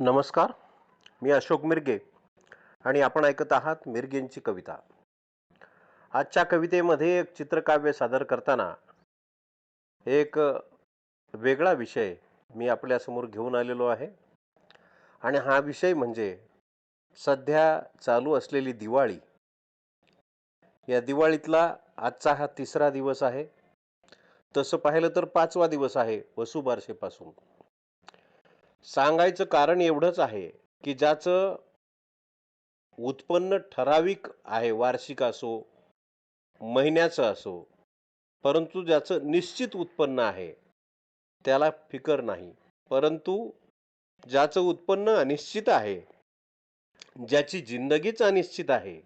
नमस्कार मी अशोक मिरगे आणि आपण ऐकत आहात मिरगेंची कविता. आजच्या कवितेमध्ये एक चित्रकाव्य सादर करताना एक वेगळा विषय मी आपल्यासमोर घेऊन आलेलो आहे. आणि हा विषय म्हणजे सध्या चालू असलेली दिवाळी. या दिवाळीतला आजचा हा तिसरा दिवस आहे. तसं पाहिलं तर पाचवा दिवस आहे वसुबारशेपासून सांगायचं कारण एवढंच आहे की ज्याचं उत्पन्न ठराविक आहे वार्षिक असो महिन्याचं असो परंतु ज्याचं निश्चित उत्पन्न आहे त्याला फिकर नाही. परंतु ज्याचं उत्पन्न अनिश्चित आहे ज्याची जिंदगीच अनिश्चित आहे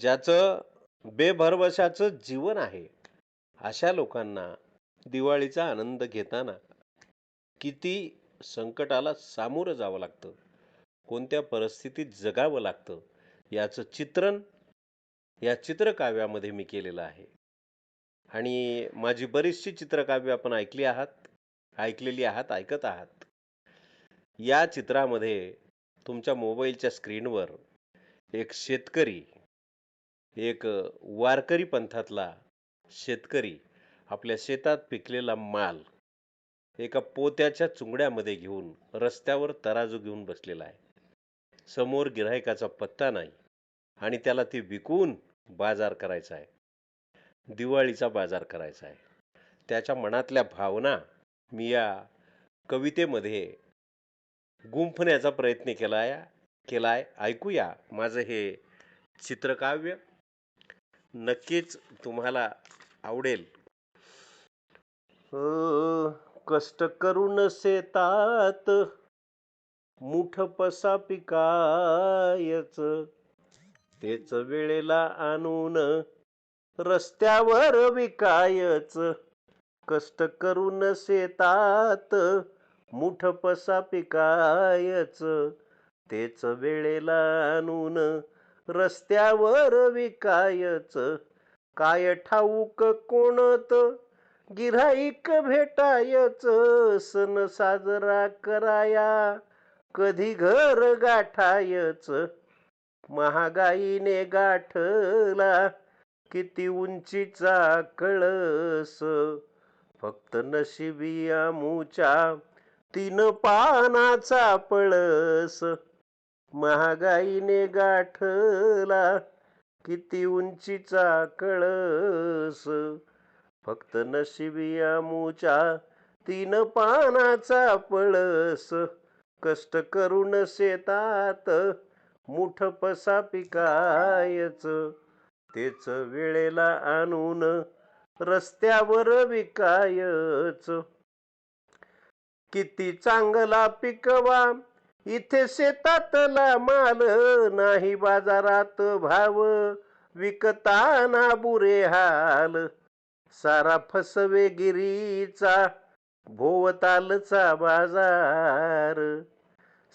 ज्याचं बेभरवशाचं जीवन आहे अशा लोकांना दिवाळीचा आनंद घेताना किती संकटाला सामोरं जावं लागतं. कोणत्या परिस्थितीत जगावं लागतं याचं चित्रण या चित्रकाव्यामध्ये मी केलेलं आहे. आणि माझी बरीचशी चित्रकाव्य आपण ऐकली आहात ऐकलेली आहात ऐकत आहात. या चित्रामध्ये तुमच्या मोबाईलच्या स्क्रीनवर एक शेतकरी एक वारकरी पंथातला शेतकरी आपल्या शेतात पिकलेला माल एका पोत्याच्या चुंगड्यामध्ये घेऊन रस्त्यावर तराजू घेऊन बसलेला आहे. समोर गिरायकाचा पत्ता नाही आणि त्याला ते विकून बाजार करायचा आहे. दिवाळीचा बाजार करायचा आहे. त्याच्या मनातल्या भावना मी या कवितेमध्ये गुंफण्याचा प्रयत्न केला आहे केला आहे ऐकूया माझं हे चित्रकाव्य. नक्कीच तुम्हाला आवडेल. कष्ट करून शेतात मुठ पसा पिकायच. तेच वेळेला आणून रस्त्यावर विकायच. कष्ट करून शेतात मुठ पसा पिकायच. तेच वेळेला आणून रस्त्यावर विकायच. काय ठाऊक कोणत? गिराईक भेटायच सण साजरा कराया. कधी घर गाठायच महागाईने गाठला. किती उंचीचा कळस फक्त नशिबी आमूच्या तीन पानाचा पळस. महागाईने गाठला किती उंचीचा कळस फक्त नशिबी आमूच्या तीन पानाचा पळस. कष्ट करून शेतात मुठ पसा पिकायच. तेच वेळेला आणून रस्त्यावर विकायच. किती चांगला पिकवा इथे शेतातला माल नाही बाजारात भाव. विकताना बुरे हाल. सारा फसवेगिरीचा भोवतालचा बाजार.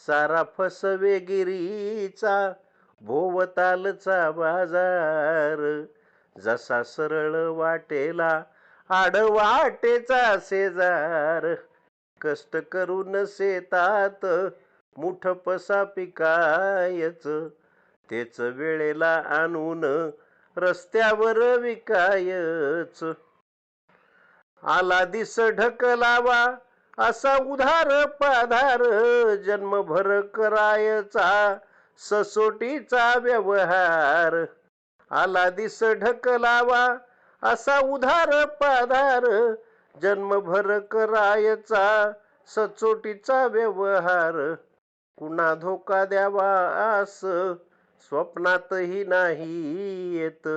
सारा फसवेगिरीचा भोवतालचा बाजार. जसा सरळ वाटेला आडवाटेचा शेजार. कष्ट करून शेतात मुठ पसा पिकायच. तेच वेळेला आणून रस्त्यावर विकायच. आला दिस ढकलावा असा उधार पाधार जन्मभर करायचा ससोटीचा व्यवहार. आला दिस ढकलावा असा उधार पाधार जन्मभर करायचा सचोटीचा व्यवहार. कुणा धोका द्यावा आस स्वप्नातही नाही येत.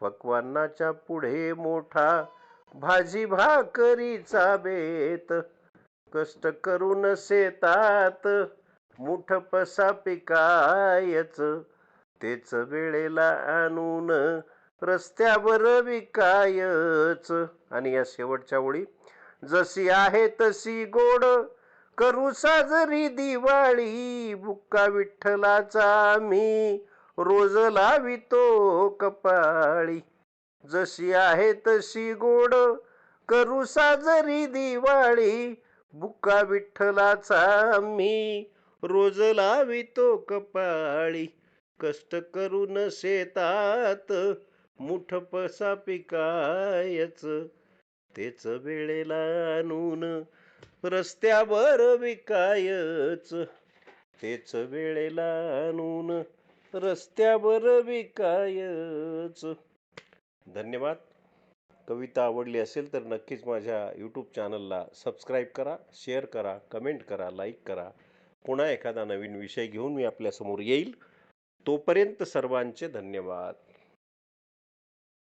पक्वान्नाच्या पुढे मोठा भाजी भाकरीचा बेत कष्ट करून शेतात मुठ पसा पिकायच. तेच वेळेला आणून रस्त्यावर विकायच. आणि या शेवटच्या ओळी जशी आहे तशी गोड करू साजरी दिवाळी. बुक्का विठ्ठलाचा मी रोज लावितो कपाळी. जशी आहे तशी गोड. करू साजरी दिवाळी बुका विठ्ठलाचा मी रोज लावितो कपाळी कष्ट करून शेतात. मुठ पसा पिकायच तेच वेळेला आणून रस्त्यावर विकायच. तेच वेळेला आणून रस्त्यावर विकायच. धन्यवाद. कविता आवडली असेल तर नक्कीच माझ्या यूट्यूब चॅनलला सबस्क्राईब करा शेअर करा कमेंट करा लाईक करा. पुन्हा एखादा नवीन विषय घेऊन मी आपल्यासमोर येईल. तोपर्यंत सर्वांचे धन्यवाद.